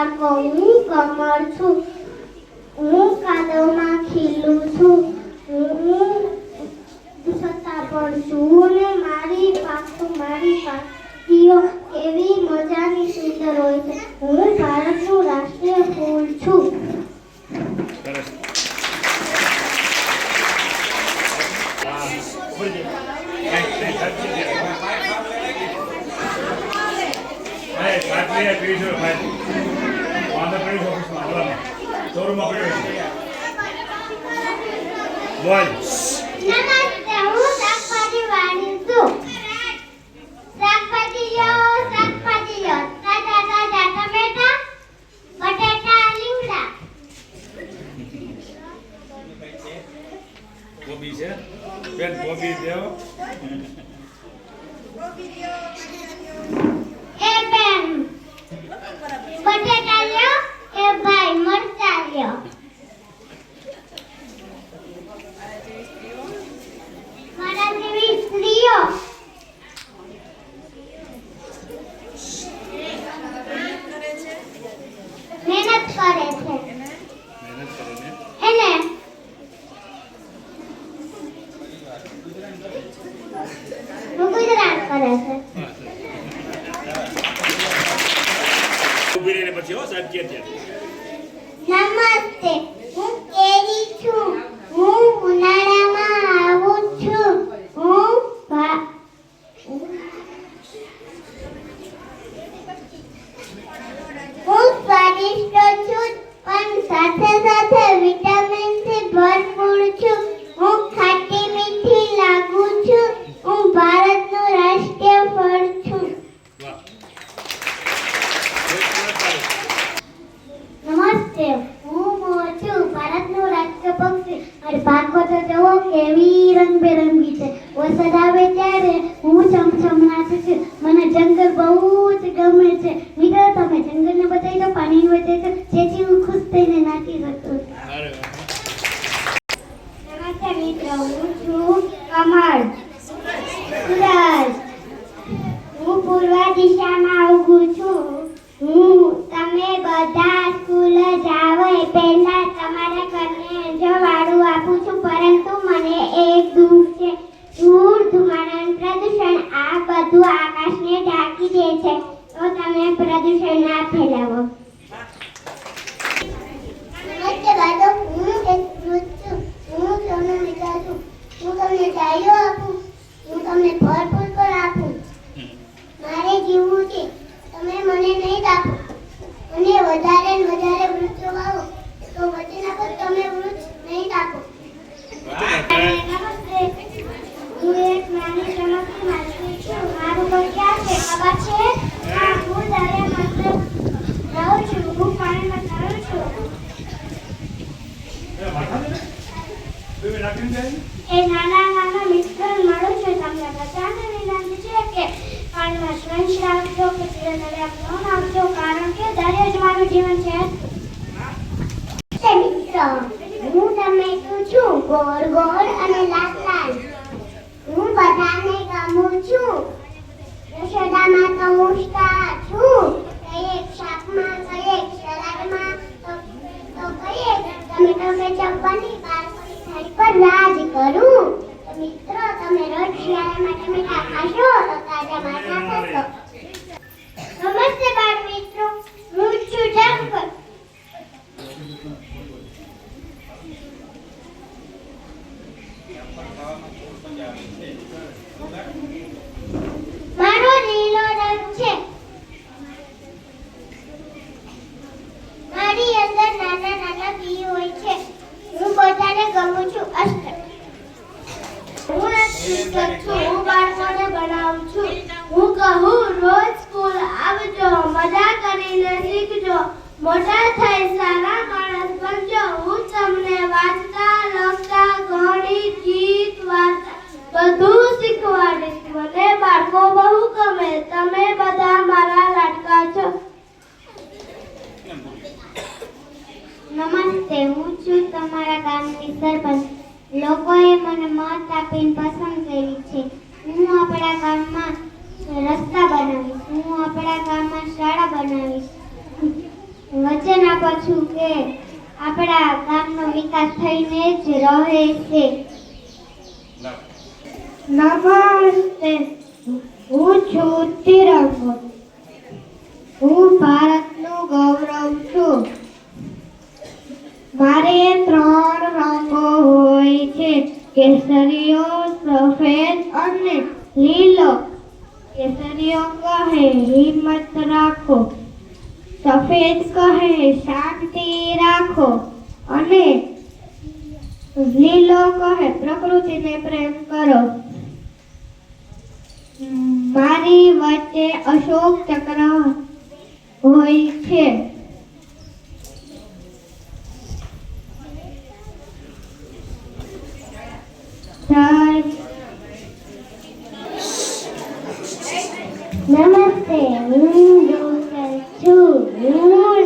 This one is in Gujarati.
બાળકો હું કમળ છું. હું કાદવમાં ખીલું છું. હું છતાં પણ છું ને મારી પાસે મારી પાસીઓ કેવી મજાની સુંદર હોય છે. હું ભારતનું રાષ્ટ્રીય ફૂલ છું. બોલજે કંઈક એ પીડી ઓફિસમાં ઓલામાં શોરૂમમાં પડ્યો છે. બોલ. વાળી છું શાકભાજી લો શાકભાજી લો તાજા તાજા ટમેટા બટાટા લીમડા. કોબી છે? બેન કોબી દેવો એ બેન ઊભી રહીને પછી હો સાચી અત્યારે નમસ્તે હું કેરી છું હું ઉનાળામાં આવું છું હું ભા- હું સ્વાદિષ્ટ છું પણ સાથે સાથે વિટામિનથી ભરપૂર છું હું ખાટી મીઠી લાગુ છું હું ભારતનું રાષ્ટ્રીય ફળ છું વાહ એક મિનિટ ચાલુ. નમસ્તે હું મોર છું ભારતનું રાષ્ટ્ર પક્ષી અને ભાગો તો જુઓ કેવી રંગબેરંગી છે વરસાદ આવે ત્યારે હું ચમચમ નાચું છું મને જંગલ બહુ જ ગમે છે મિત્રો તમે જંગલને બચાવી દો પાણી બચાવી દો જેથી હું ખુશ થઈને નાચી શકું અરે વાહ. નમસ્તે મિત્રો હું છું કમળ સૂરજ હું પૂર્વ દિશામાં ઊભું છું હું તમે બધા સ્કૂલ જાવ એ પહેલા તમારા ઘરને જો વાળું આપું છું પરંતુ મને એક દુઃખ છે ધૂળ ધુમાડા અને પ્રદૂષણ આ બધું આકાશને ઢાંકી દે છે તો તમે પ્રદૂષણ ના ફેલાવો નમસ્તે બાળકો હું એક વૃદ્ધ છું હું તમને મિત્ર છું હું તમને ડાળીઓ આપું હું તમને ફળ ફૂલ પણ આપું મારે જીવવું છે તમે મને નહીં આપો અને વધારે ને વધારે વૃક્ષો વાવો તો વચન આપો તમે વૃક્ષ નહીં આપો નમસ્તે હું એક નાની ચમકતી માછલી છું મારું ઘર ક્યાં છે ખબર છે હા હું દરિયામાં રહું છું હું પાણીમાં તરું છું એ માથા દે. બે બે નાખીને જાય ને. એ નાના નાના મિત્ર મળું છું તમને બધાને વિનંતી છે કે પાણીમાં સ્વંશ રાખજો કે દરિયા ન નાખજો કારણ રાજ કરું. મિત્રો, તમે રોજ શિયાળામાં ટમેટા ખાશો તો તાજા માછા થશો. નમસ્તે બાળ મિત્રો. હું છું જંગલ મારો લીલો રંગ છે. મારી અંદર નાના નાના બી હોય છે. હું બધાને ગમું છું અષ્ટ. હું એક છું. હું બાળકોને ભણાવું છું. હું કહું રોજ આવજો મજા કરીને શીખજો. મોટા થઈ સારા માણસ બનજો. હું તમને વાંચતા, લખતા ઘણી ગીત વાર્તા બધું શીખવાડીશ. મને બાળકો બહુ ગમે. તમે બધા મારા લાડકા છો. નમસ્તે, હું છું તમારા ગામની સરપંચ. લોકોએ મને મત આપીને પસંદ કરી છે. હું આપણા ગામમાં રસ્તા બનાવીશ. હું આપણા ગામમાં શાળા બનાવીશ. છું કે આપણા ગામનો વિકાસ થઈને જ રહે છે. નમસ્તે. હું છું તિરંગો. હું ભારતનું ગૌરવ છું. મારે ત્રણ રંગો હોય છે. કેસરીઓ સફેદ અને લીલો. કેસરીયો કહે, હિંમત રાખો. સફેદ કહે, શાંતિ રાખો. અને લીલો કહે, પ્રકૃતિને પ્રેમ કરો. મારી વચ્ચે અશોક ચક્ર હોય છે. નમસ્તે હું ડોક્ટર છું હું